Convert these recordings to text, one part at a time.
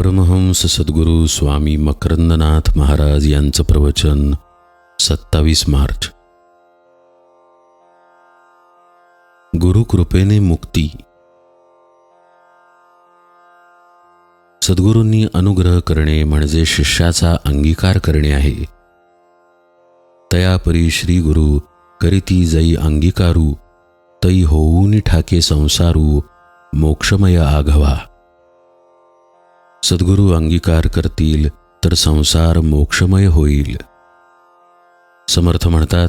परमहंस सद्गुरू स्वामी मकरंदनाथ महाराज यांचं प्रवचन सत्तावीस मार्च. गुरुकृपेने मुक्ती. सद्गुरूंनी अनुग्रह करणे म्हणजे शिष्याचा अंगीकार करणे आहे. तयापरी श्री गुरु करीती जई अंगीकारू तई होऊन ठाके संसारू मोक्षमय आघवा. सद्गुरू अंगीकार करतील तर संसार मोक्षमय होईल. समर्थ म्हणतात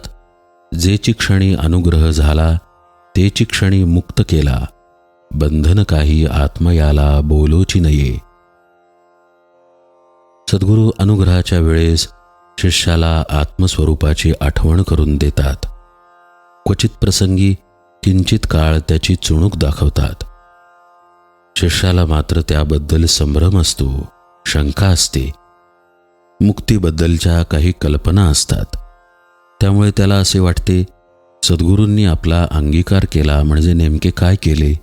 जेची क्षणी अनुग्रह झाला तेची क्षणी मुक्त केला. बंधन काही आत्मयाला बोलोची नये. सद्गुरू अनुग्रहाच्या वेळेस शिष्याला आत्मस्वरूपाची आठवण करून देतात. क्वचित प्रसंगी किंचित काळ त्याची चुणूक दाखवतात. शिष्याला मात्र त्याबद्दल संभ्रम असतो शंका असते. मुक्तीबद्दलच्या काही कल्पना असतात. त्यामुळे त्याला असे वाटते सद्गुरूंनी आपला अंगीकार केला म्हणजे नेमके काय केले?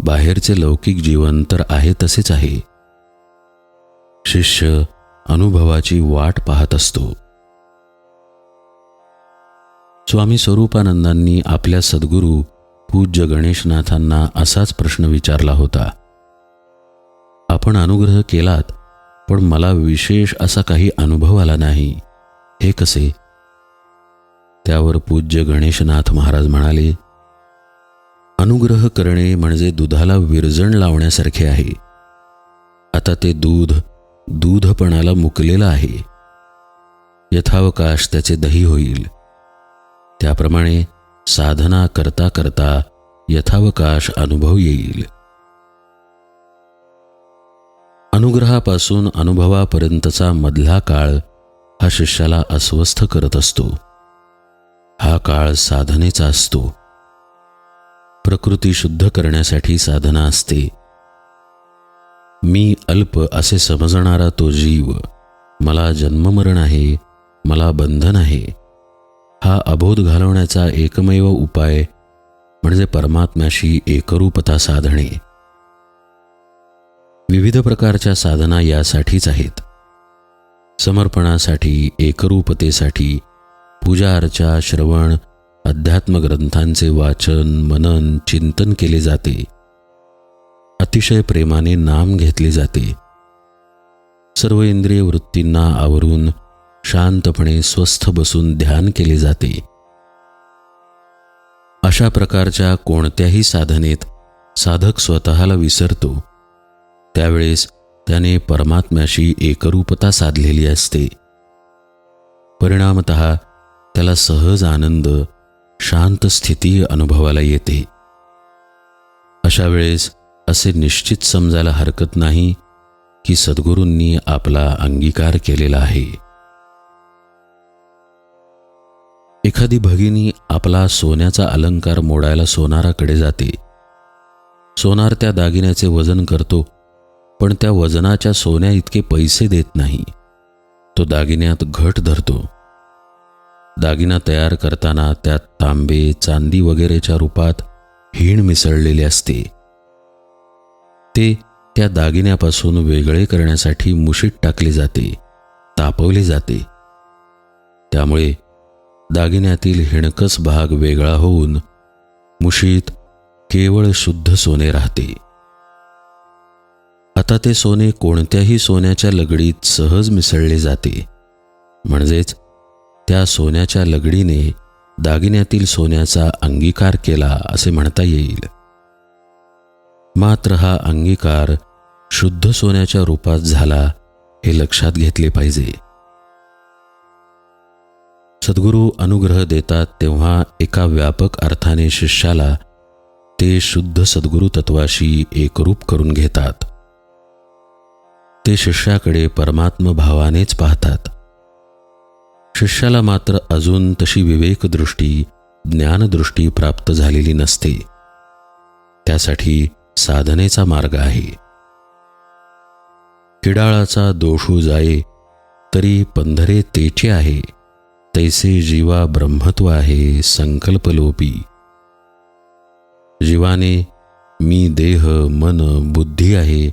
बाहेरचे लौकिक जीवन तर आहे तसेच आहे. शिष्य अनुभवाची वाट पाहत असतो. स्वामी स्वरूपानंदांनी आपल्या सद्गुरू पूज्य गणेशनाथांना असाच प्रश्न विचारला होता. आपण अनुग्रह केलात पण मला विशेष असा काही अनुभव आला नाही. हे कसे? त्यावर पूज्य गणेशनाथ महाराज म्हणाले अनुग्रह करणे म्हणजे दुधाला विरजण लावण्यासारखे आहे. आता ते दूध दूधपणाला मुकलेलं आहे. यथावकाश त्याचे दही होईल. त्याप्रमाणे साधना करता करता यथावकाश अनुभव येईल. अनुग्रहापासून अनुभवापर्यंतचा मधला काळ हा शिष्याला अस्वस्थ करत असतो. हा काळ साधनेचा असतो. प्रकृती शुद्ध करण्यासाठी साधना असते. मी अल्प असे समजणारा तो जीव मला जन्ममरण आहे मला बंधन आहे हा अबोध घालवण्याचा एकमेव उपाय म्हणजे परमात्म्याशी एकरूपता साधणे. विविध प्रकारच्या साधना यासाठीच आहेत. समर्पणासाठी एकरूपतेसाठी पूजा अर्चा श्रवण अध्यात्म ग्रंथांचे वाचन मनन चिंतन केले जाते. अतिशय प्रेमाने नाम घेतले जाते. सर्व इंद्रिय वृत्तींना आवरून शांतपणे स्वस्थ बसून ध्यान केले जाते. अशा प्रकारच्या कोणत्याही साधनेत साधक स्वतःला विसरतो. त्यावेळेस त्याने परमात्म्याशी एकरूपता साधलेली असते. परिणामत त्याला सहज आनंद शांत स्थिती अनुभवाला येते. अशा वेळेस असे निश्चित समजायला हरकत नाही की सद्गुरूंनी आपला अंगीकार केलेला आहे. एखादी भगिनी आपला सोन्याचा अलंकार मोडायला सोनाराकडे जाते. सोनार त्या दागिन्याचे वजन करतो पण त्या वजनाच्या सोन्या इतके पैसे देत नाही. तो दागिन्यात घट धरतो. दागिना तयार करताना त्यात तांबे चांदी वगैरेच्या रूपात हीण मिसळलेले असते. ते त्या दागिन्यापासून वेगळे करण्यासाठी मुशीत टाकले जाते तापवले जाते. त्यामुळे दागिन्यातील हिणकस भाग वेगळा होऊन मुशीत केवळ शुद्ध सोने राहते. आता ते सोने कोणत्याही सोन्याच्या लगडीत सहज मिसळले जाते. म्हणजेच त्या सोन्याच्या लगडीने दागिन्यातील सोन्याचा अंगीकार केला असे म्हणता येईल. मात्र हा अंगीकार शुद्ध सोन्याच्या रूपात झाला हे लक्षात घेतले पाहिजे. सद्गुरू अनुग्रह देतात तेव्हा एका व्यापक अर्थाने शिष्याला ते शुद्ध सद्गुरू तत्वाशी एकरूप करून घेतात. ते शिष्याकडे परमात्म भावानेच पाहतात. शिष्याला मात्र अजून तशी विवेकदृष्टी ज्ञानदृष्टी प्राप्त झालेली नसते. त्यासाठी साधनेचा मार्ग आहे. किडाळाचा दोषू जाये तरी पंधरे तेचे आहे. तैसे जीवा ब्रह्मत्व आहे संकल्पलोपी. जीवाने मी देह मन बुद्धी आहे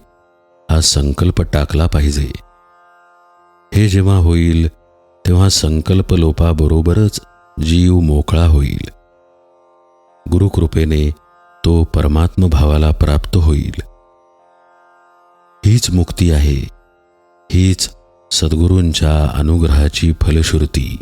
हा संकल्प टाकला पाहिजे. हे जेव्हा होईल तेव्हा संकल्पलोपाबरोबरच जीव मोकळा होईल. गुरुकृपेने तो परमात्मभावाला प्राप्त होईल. हीच मुक्ती आहे हीच सद्गुरूंच्या अनुग्रहाची फलश्रुती.